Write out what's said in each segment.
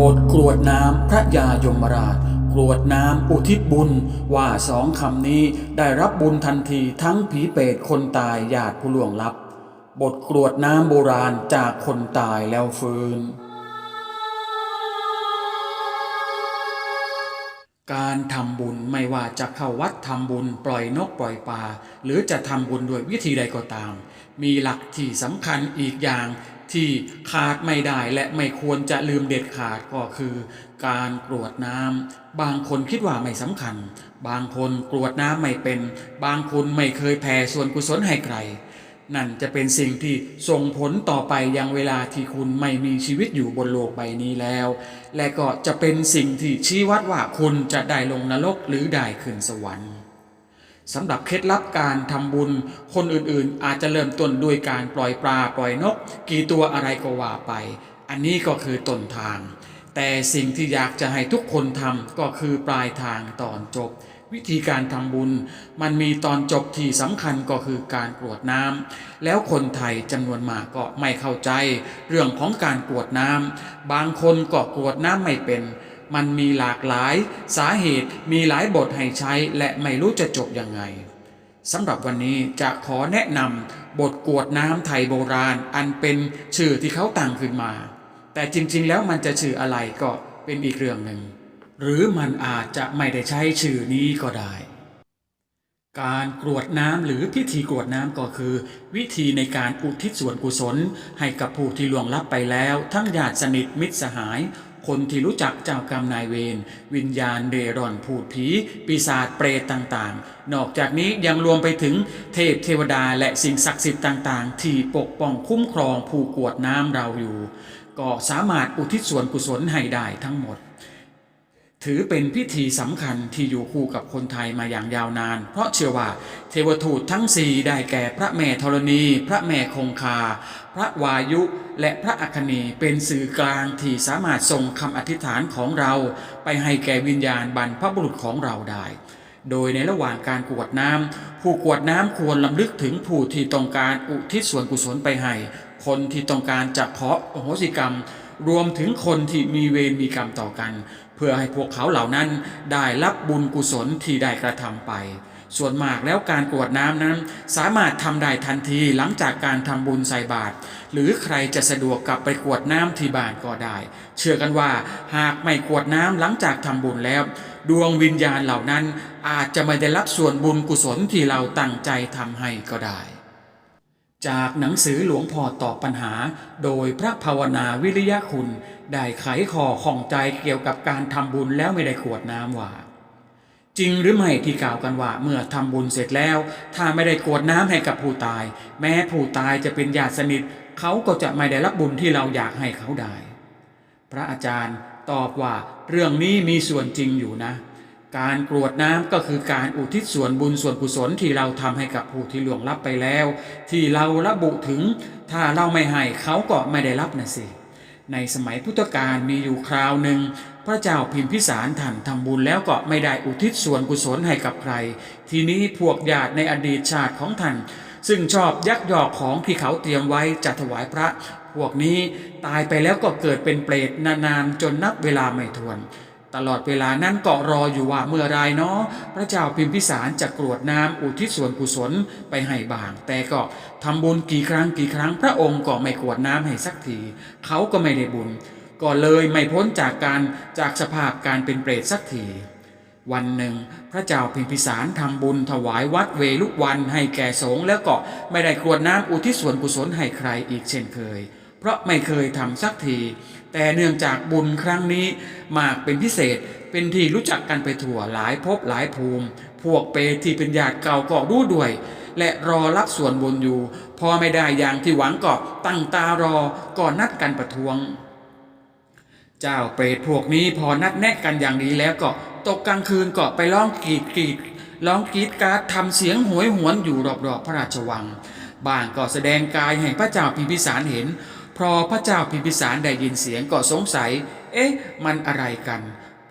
บทกรวดน้ำพระยายมราชกรวดน้ำอุทิศบุญว่าสองคำนี้ได้รับบุญทันทีทั้งผีเปรตคนตายญาติผู้ล่วงลับ บทกรวดน้ำโบราณจากคนตายแล้วฟื้น การทำบุญไม่ว่าจะเข้าวัดทำบุญปล่อยนกปล่อยปลาหรือจะทำบุญด้วยวิธีใดก็ตาม มีหลักที่สำคัญอีกอย่าง ที่ขาดไม่ได้และไม่ควรจะลืมเด็ดขาดก็คือ การกรวดน้ำบางคนคิดว่าไม่สำคัญ บางคนกรวดน้ำไม่เป็น บางคนไม่เคยแผ่ส่วนกุศลให้ใคร นั่นจะเป็นสิ่งที่ส่งผลต่อไปยังเวลาที่คุณไม่มีชีวิตอยู่บนโลกใบนี้แล้ว และก็จะเป็นสิ่งที่ชี้วัดว่าคุณจะได้ลงนรกหรือได้ขึ้นสวรรค์ สำหรับเคล็ดลับการทำบุญ คนอื่นๆ อาจจะเริ่มต้นด้วยการปล่อยปลาปล่อยนก กี่ตัวอะไรก็ว่าไป อันนี้ก็คือต้นทาง แต่สิ่งที่อยากจะให้ทุกคนทำก็คือปลายทางตอนจบ วิธีการทำบุญ มันมีตอนจบที่สำคัญก็คือการกรวดน้ำแล้วคนไทยจำนวนมากก็ไม่เข้าใจ เรื่องของการกรวดน้ำบางคนก็กรวดน้ำไม่เป็น มันมีหลากหลาย สาเหตุมีหลายบทให้ใช้และไม่รู้จะจบยังไงสำหรับวันนี้จะขอแนะนำบทกรวดน้ำไทยโบราณ อันเป็นชื่อที่เขาตั้งขึ้นมา แต่จริงๆแล้วมันจะชื่ออะไรก็เป็นอีกเรื่องหนึ่ง หรือมันอาจจะไม่ได้ใช้ชื่อนี้ก็ได้ การกรวดน้ำหรือพิธีกรวดน้ำก็คือ วิธีในการอุทิศส่วนกุศล ให้กับผู้ที่ล่วงลับไปแล้ว ทั้งญาติสนิทมิตรสหาย คนที่รู้จักเจ้ากรรมนายเวรวิญญาณเรร่อนผูดผี ปีศาจเปรตต่างๆ นอกจากนี้ยังรวมไปถึงเทพเทวดาและสิ่งศักดิ์สิทธิ์ต่างๆ ที่ปกป้องคุ้มครองผู้กวดน้ำเราอยู่ ก็สามารถอุทิศส่วนกุศลให้ได้ทั้งหมดถือเป็นพิธีสำคัญที่อยู่คู่กับคนไทยมาอย่างยาวนาน เพราะเชื่อว่าเทวทูตทั้งสี่ได้แก่พระแม่ธรณี พระแม่คงคา พระวายุและพระอัคคณีเป็นสื่อกลางที่สามารถส่งคำอธิษฐานของเรา ไปให้แก่วิญญาณบรรพบุรุษของเราได้ โดยในระหว่างการกวดน้ำผู้กวดน้ำควรลำลึกถึงผู้ที่ต้องการอุทิศส่วนกุศลไปให้ คนที่ต้องการจะขออโหสิกรรม รวมถึงคนที่มีเวรมีกรรมต่อกัน เพื่อให้พวกเขาเหล่านั้นได้รับบุญกุศลที่ได้กระทำไป ส่วนมากแล้วการกรวดน้ำนั้น สามารถทำได้ทันทีหลังจากการทำบุญใส่บาตรหรือใครจะสะดวกกลับไปกรวดน้ำที่บ้านก็ได้ เชื่อกันว่าหากไม่กรวดน้ำหลังจากทำบุญแล้ว ดวงวิญญาณเหล่านั้นอาจจะไม่ได้รับส่วนบุญกุศลที่เราตั้งใจทำให้ก็ได้จากหนังสือหลวงพ่อตอบปัญหา โดยพระภาวนาวิริยะคุณ ได้ไขข้อข้องใจเกี่ยวกับการทำบุญแล้วไม่ได้ขวดน้ำว่า จริงหรือไม่ที่กล่าวกันว่าเมื่อทำบุญเสร็จแล้ว ถ้าไม่ได้กรวดน้ำให้กับผู้ตาย แม้ผู้ตายจะเป็นญาติสนิท เขาก็จะไม่ได้รับบุญที่เราอยากให้เขาได้ พระอาจารย์ตอบว่าเรื่องนี้มีส่วนจริงอยู่นะ การกรวดน้ำก็คือการอุทิศส่วนบุญส่วนกุศลที่เราทำให้กับผู้ที่ล่วงลับไปแล้ว ที่เราระบุถึง ถ้าเราไม่ให้เขาก็ไม่ได้รับนะสิในสมัยพุทธกาลมีอยู่คราวหนึ่ง พระเจ้าพิมพิสารท่านทำบุญแล้วก็ไม่ได้อุทิศส่วนกุศลให้กับใคร ทีนี้พวกญาติในอดีตชาติของท่าน ซึ่งชอบยักยอกของที่เขาเตรียมไว้จะถวายพระ พวกนี้ตายไปแล้วก็เกิดเป็นเปรตนานๆจนนับเวลาไม่ถ้วนตลอดเวลานั้นก็รออยู่ว่าเมื่อไรเนาะพระเจ้าพิมพิสารจะกรวดน้ำอุทิศส่วนกุศลไปให้บาง แต่ก็ทำบุญกี่ครั้งกี่ครั้งพระองค์ก็ไม่กรวดน้ำให้สักที เขาก็ไม่ได้บุญ ก็เลยไม่พ้นจากการจากสภาพการเป็นเปรตสักที วันหนึ่ง พระเจ้าพิมพิสารทำบุญถวายวัดเวลุวันให้แก่สงฆ์แล้วก็ไม่ได้กรวดน้ำอุทิศส่วนกุศลให้ใครอีกเช่นเคย เพราะไม่เคยทำสักที แต่เนื่องจากบุญครั้งนี้มากเป็นพิเศษเป็นที่รู้จักกันไปทั่วหลายภพหลายภูมิ พวกเปรตที่เป็นญาติเก่าก็รู้ด้วยและรอรับส่วนบุญอยู่ พอไม่ได้อย่างที่หวังก็ตั้งตารอก่อนนัดกันประท้วง เจ้าเปรตพวกนี้พอนัดแนะกันอย่างนี้แล้วก็ตกกลางคืนก็ไปร้องกรีดกรีดร้องกรีดการ์ดทำเสียงหวยหวนอยู่รอบๆพระราชวังบางก็แสดงกายให้พระเจ้าพิมพิสารเห็น พอพระเจ้าพิมพิสารได้ยินเสียงก็สงสัย เอ๊ะ มันอะไรกัน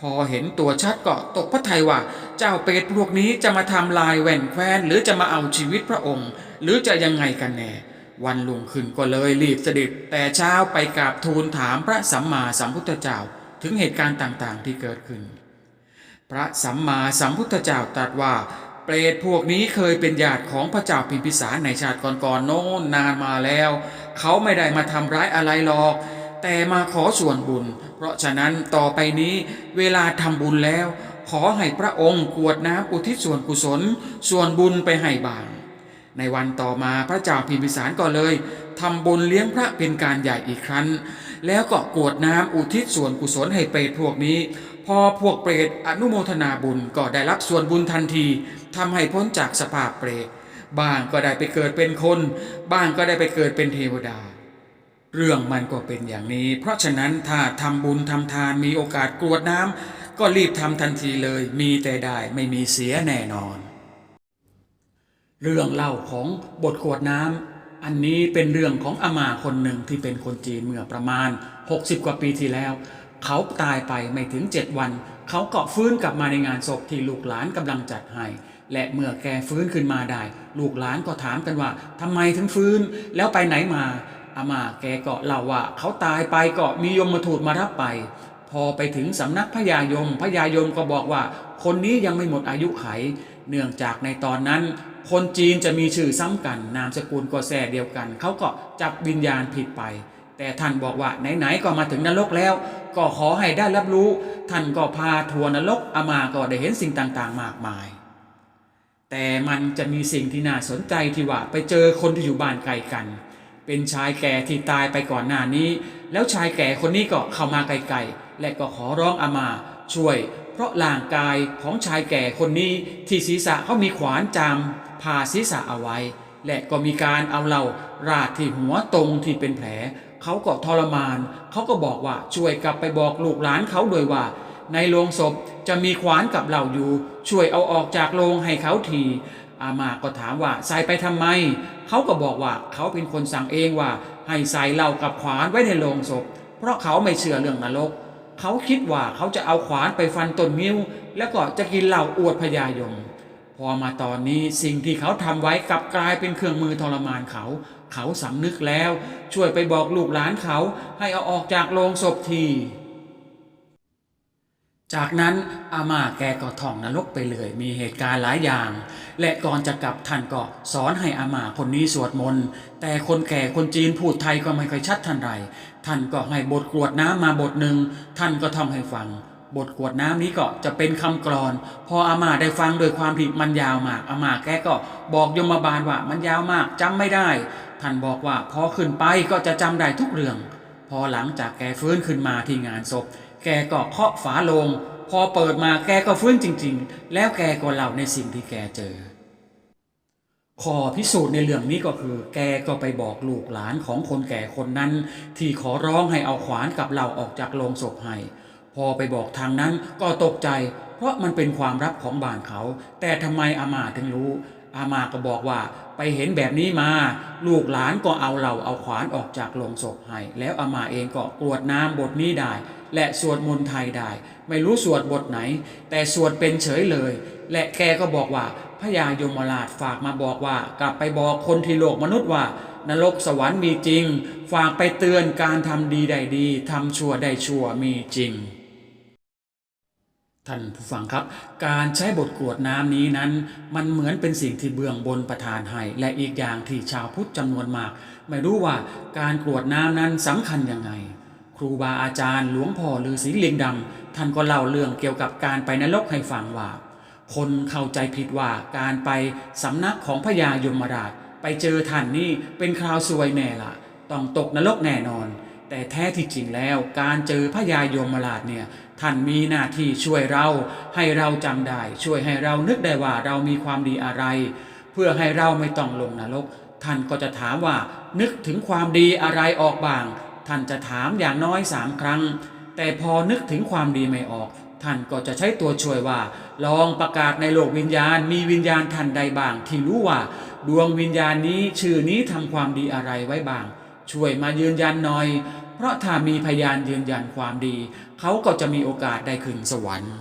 พอเห็นตัวชัดก็ตกพระทัยว่า เจ้าเปรตพวกนี้จะมาทำลายแหว่นแคว้นหรือจะมาเอาชีวิตพระองค์ หรือจะยังไงกันแน่ วันลุงขึ้นก็เลยรีบเสด็จแต่เช้าไปกราบทูลถามพระสัมมาสัมพุทธเจ้าถึงเหตุการณ์ต่างๆที่เกิดขึ้น พระสัมมาสัมพุทธเจ้าตรัสว่า เปรตพวกนี้เคยเป็นญาติของพระเจ้าพิมพิสารในชาติก่อนๆโน้นนานมาแล้ว เขาไม่ได้มาทำร้ายอะไรหรอก แต่มาขอส่วนบุญ เพราะฉะนั้นต่อไปนี้เวลาทำบุญแล้ว ขอให้พระองค์กวดน้ำอุทิศส่วนกุศล ส่วนบุญไปให้บาง ในวันต่อมาพระเจ้าพิมพิสารก็เลยทำบุญเลี้ยงพระเป็นการใหญ่อีกครั้ง แล้วก็กรวดน้ำอุทิศส่วนกุศลให้เปรตพวกนี้ พอพวกเปรตอนุโมทนาบุญก็ได้รับส่วนบุญทันทีทำให้พ้นจากสภาพเปรตบ้างก็ได้ไปเกิดเป็นคน บ้างก็ได้ไปเกิดเป็นเทวดา เรื่องมันก็เป็นอย่างนี้ เพราะฉะนั้นถ้าทำบุญทำทานมีโอกาสกรวดน้ำก็รีบทำทันทีเลย มีแต่ได้ไม่มีเสียแน่นอน เรื่องเล่าของบทกรวดน้ำอันนี้เป็นเรื่องของอามาคนหนึ่งที่เป็นคนจีนเมื่อประมาณ 60 กว่าปีที่แล้ว เขาตายไปไม่ถึง 7 วัน เขาก็ฟื้นกลับมาในงานศพที่ลูกหลานกำลังจัดให้และเมื่อแกฟื้นขึ้นมาได้ ลูกหลานก็ถามกันว่าทำไมถึงฟื้นแล้วไปไหนมาอามาแกก็เล่าว่าเขาตายไปก็มียมมาถูดมารับไป พอไปถึงสำนักพญายมพญายมก็บอกว่า คนนี้ยังไม่หมดอายุไข เนื่องจากในตอนนั้น คนจีนจะมีชื่อซ้ำกันนามสกุลก็แส่เดียวกัน เขาก็จับวิญญาณผิดไป แต่ท่านบอกว่าไหนๆก็มาถึงนรกแล้ว ก็ขอให้ได้รับรู้ ท่านก็พาทัวร์นรกอามาก็ได้เห็นสิ่งต่างๆ มากมาย แต่มันจะมีสิ่งที่น่าสนใจที่ว่าไปเจอคนที่อยู่บ้านไกลกัน เป็นชายแก่ที่ตายไปก่อนหน้านี้ แล้วชายแก่คนนี้ก็เข้ามาไกลๆและก็ขอร้องอามาช่วย เพราะร่างกายของชายแก่คนนี้ที่ศีรษะเขามีขวานจามผ่าศีรษะเอาไว้ และก็มีการเอาเราราดที่หัวตรงที่เป็นแผล เขาก็ทรมาน เขาก็บอกว่าช่วยกลับไปบอกลูกหลานเขาโดยว่า ในโรงศพจะมีขวานกับเราอยู่ ช่วยเอาออกจากโรงให้เขาทีอามาก็ถามว่าใส่ไปทำไม เขาก็บอกว่าเขาเป็นคนสั่งเองว่า ให้ใส่เหล้ากับขวานไว้ในโรงศพ เพราะเขาไม่เชื่อเรื่องนรก เขาคิดว่าเขาจะเอาขวานไปฟันต้นงิ้ว แล้วก็จะกินเหล่าอวดพญายม พอมาตอนนี้สิ่งที่เขาทำไว้กลับกลายเป็นเครื่องมือทรมานเขา เขาสำนึกแล้ว ช่วยไปบอกลูกหลานเขาให้เอาออกจากโรงศพที จากนั้นอาม่าแกก็ท่องนรกไปเลย มีเหตุการณ์หลายอย่าง และก่อนจะกลับท่านก็สอนให้อาม่าคนนี้สวดมนต์ แต่คนแก่คนจีนพูดไทยก็ไม่ค่อยชัดท่านไร ท่านก็ให้บทกรวดน้ำมาบทหนึ่ง ท่านก็ท่องให้ฟัง บทกวดน้ำนี้ก็จะเป็นคำกรอน พออาม่าได้ฟังโดยความที่มันยาวมาก อาม่าแกก็บอกยมบาลว่ามันยาวมากจำไม่ได้ ท่านบอกว่าพอขึ้นไปก็จะจำได้ทุกเรื่อง อหลังจากแกฟื้นขึ้นมาที่งานศพ แกก็เคาะฝาโลง พอเปิดมาแกก็ฟื้นจริง ๆ แล้วแกก็เล่าในสิ่งที่แกเจอข้อพิสูจน์ในเรื่องนี้ก็คือ แกก็ไปบอกลูกหลานของคนแก่คนนั้น ที่ขอร้องให้เอาขวานกับเหล่าออกจากโรงศพให้ พอไปบอกทางนั้นก็ตกใจ เพราะมันเป็นความลับของบ้านเขา แต่ทำไมอามาถึงรู้ อามาก็บอกว่าไปเห็นแบบนี้มาลูกหลานก็เอาเหล่าเอาขวานออกจากโรงศพให้ แล้วอามาเองก็กรวดน้ำบทนี้ได้ และสวดมนต์ไทยได้ ไม่รู้สวดบทไหน แต่สวดเป็นเฉยเลย และแกก็บอกว่าพญายมราชฝากมาบอกว่า กลับไปบอกคนที่โลกมนุษย์ว่านรกสวรรค์มีจริง ฝากไปเตือนการทำดีได้ดีทำชั่วได้ชั่วมีจริง ท่านผู้ฟังครับ การใช้บทกรวดน้ำนี้นั้น มันเหมือนเป็นสิ่งที่เบื้องบนประทานให้ และอีกอย่างที่ชาวพุทธจำนวนมาก ไม่รู้ว่าการกรวดน้ำนั้นสำคัญยังไง ครูบาอาจารย์หลวงพ่อฤาษีลิงดำท่านก็เล่าเรื่องเกี่ยวกับการไปนรกให้ฟังว่า คนเข้าใจผิดว่าการไปสำนักของพญายมราช ไปเจอท่านนี่เป็นคราวซวยแน่ละต้องตกนรกแน่นอน แต่แท้ที่จริงแล้วการเจอพญายมราชเนี่ยท่านมีหน้าที่ช่วยเราให้เราจำได้ ช่วยให้เรานึกได้ว่าเรามีความดีอะไร เพื่อให้เราไม่ต้องลงนรก ท่านก็จะถามว่านึกถึงความดีอะไรออกบ้าง ท่านจะถามอย่างน้อยสามครั้ง แต่พอนึกถึงความดีไม่ออก ท่านก็จะใช้ตัวช่วยว่า ลองประกาศในโลกวิญญาณ มีวิญญาณท่านใดบ้าง ที่รู้ว่า ดวงวิญญาณนี้ชื่อนี้ทำความดีอะไรไว้บ้าง ช่วยมายืนยันหน่อย เพราะถ้ามีพยานยืนยันความดี เขาก็จะมีโอกาสได้ขึ้นสวรรค์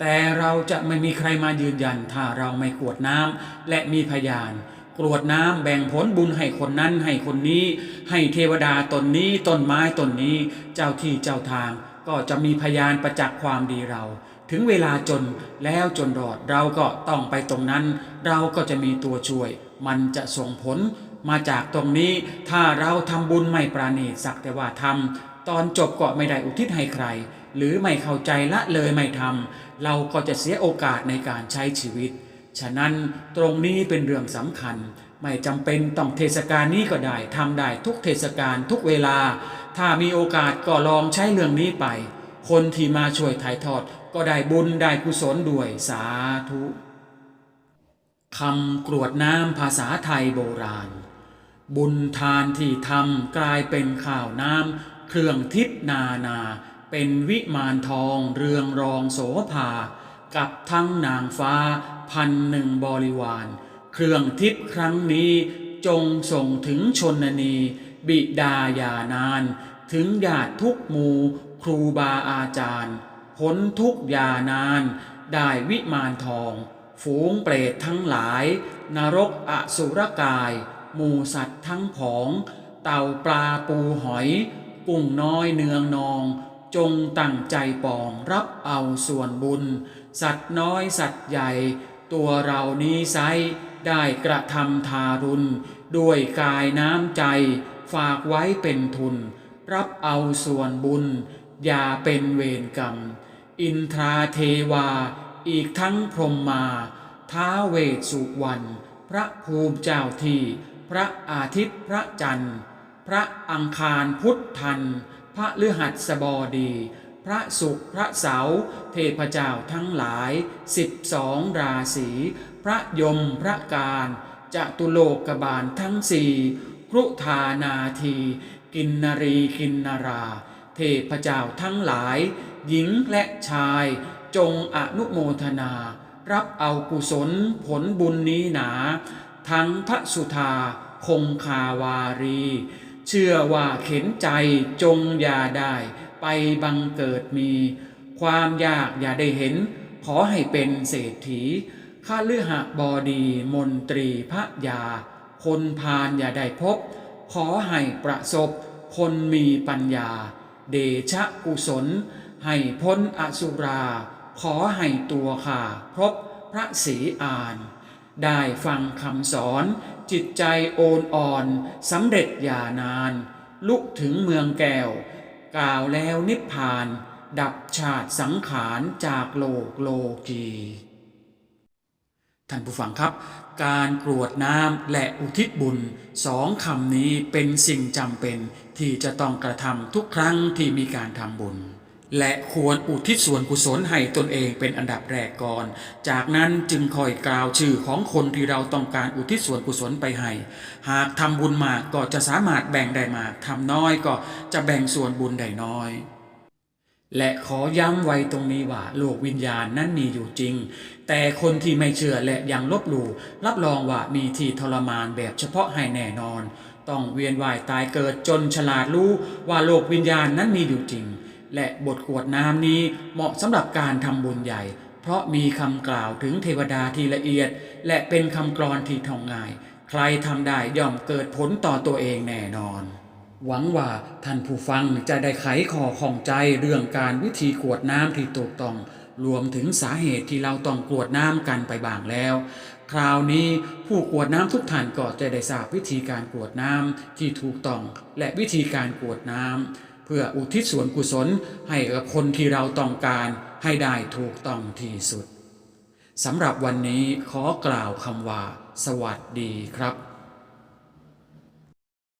แต่เราจะไม่มีใครมายืนยัน ถ้าเราไม่กวดน้ำและมีพยานกรวดน้ำแบ่งผลบุญให้คนนั้นให้คนนี้ ให้เทวดาตนนี้ต้นไม้ตนนี้ เจ้าที่เจ้าทาง ก็ก็จะมีพยานประจักษ์ความดีเรา ถึงเวลาจนแล้วจนรอดเราก็ต้องไปตรงนั้น เราก็จะมีตัวช่วย มันจะส่งผล มาจากตรงนี้ถ้าเราทำบุญไม่ปราณีสักแต่ว่าทำตอนจบก็ไม่ได้อุทิศให้ใคร หรือไม่เข้าใจละเลยไม่ทำเราก็จะเสียโอกาสในการใช้ชีวิต ฉะนั้นตรงนี้เป็นเรื่องสำคัญ ไม่จำเป็นต้องเทศกาลนี้ก็ได้ทำได้ทุกเทศกาลทุกเวลา ถ้ามีโอกาสก็ลองใช้เรื่องนี้ไป คนที่มาช่วยถ่ายทอดก็ได้บุญได้กุศลด้วยสาธุคำกรวดน้ำภาษาไทยโบราณ บุญทานที่ทำกลายเป็นข้าวน้ำเครื่องทิพนานา เป็นวิมานทองเรืองรองโสภา กับทั้งนางฟ้าพันหนึ่งบริวาร เครื่องทิพย์ครั้งนี้จงส่งถึงชนนี บิดาญานาน ถึงญาติทุกหมู่ครูบาอาจารย์พ้นทุกยานาน ได้วิมานทอง ฝูงเปรตทั้งหลาย นรกอสุรกาย หมูสัตว์ทั้งผอง เต่าปลาปูหอย กุ้งน้อยเนืองนอง จงตั้งใจปองรับเอาส่วนบุญ สัตว์น้อยสัตว์ใหญ่ ตัวเรานี้ไซร้ได้กระทำทารุณ ด้วยกายน้ำใจ ฝากไว้เป็นทุน รับเอาส่วนบุญ อย่าเป็นเวรกรรม อินทราเทวา อีกทั้งพรหมมาท้าเวสสุวรรณพระภูมิเจ้าที่ พระอาทิตย์พระจันทร์ พระอังคารพุทธัน พระฤหัสบดี พระศุกร์พระเสาร์เทพเจ้าทั้งหลายสิบสองราศีพระยมพระการจตุโลกบาลทั้งสี่ครุธานาที กินนรีกินนารา เทพเจ้าทั้งหลาย หญิงและชาย จงอนุโมทนา รับเอากุศลผลบุญนี้หนา ทั้งพระสุธาคงคาวารี เชื่อว่าเข็นใจจงอย่าได้ไปบังเกิดมี ความยากอย่าได้เห็น ขอให้เป็นเศรษฐีข้าเลือหะบอดีมนตรีพระยา คนพาลอย่าได้พบ ขอให้ประสบ คนมีปัญญา เดชะกุศล ให้พ้นอสุรา ขอให้ตัวข้าพบพระศรีอาน ได้ฟังคำสอนจิตใจโอนอ่อนสำเร็จอย่านาน ลุกถึงเมืองแก้ว กล่าวแล้วนิพพาน ดับชาติสังขารจากโลกโลกีท่านผู้ฟังครับ การกรวดน้ำและอุทิศบุญสองคำนี้เป็นสิ่งจำเป็นที่จะต้องกระทำทุกครั้งที่มีการทำบุญ และควรอุทิศส่วนกุศลให้ตนเองเป็นอันดับแรกก่อน จากนั้นจึงคอยกล่าวชื่อของคนที่เราต้องการอุทิศส่วนกุศลไปให้ หากทำบุญมากก็จะสามารถแบ่งได้มากทำน้อยก็จะแบ่งส่วนบุญได้น้อย และขอย้ำไว้ตรงนี้ว่าโลกวิญญาณนั้นมีอยู่จริง แต่คนที่ไม่เชื่อและยังลบหลู่รับรองว่ามีที่ทรมานแบบเฉพาะให้แน่นอน ต้องเวียนว่ายตายเกิดจนฉลาดรู้ว่าโลกวิญญาณนั้นมีอยู่จริง และบทกวดน้ำนี้เหมาะสำหรับการทำบุญใหญ่ เพราะมีคำกล่าวถึงเทวดาที่ละเอียด และเป็นคำกรอนที่ท่องง่าย ใครทำได้ย่อมเกิดผลต่อตัวเองแน่นอน หวังว่าท่านผู้ฟังจะได้ไขข้อข้องใจเรื่องการวิธีกวดน้ำที่ถูกต้อง รวมถึงสาเหตุที่เราต้องกวดน้ำกันไปบ้างแล้วคราวนี้ผู้กวดน้ำทุกท่านก็จะได้ทราบวิธีการกวดน้ำที่ถูกต้องและวิธีการกวดน้ำ พื่ออุทิศส่วนกุศลให้กับคนที่เราต้องการให้ได้ถูกต้องที่สุดสำหรับวันนี้ขอกล่าวคำว่า สวัสดีครับ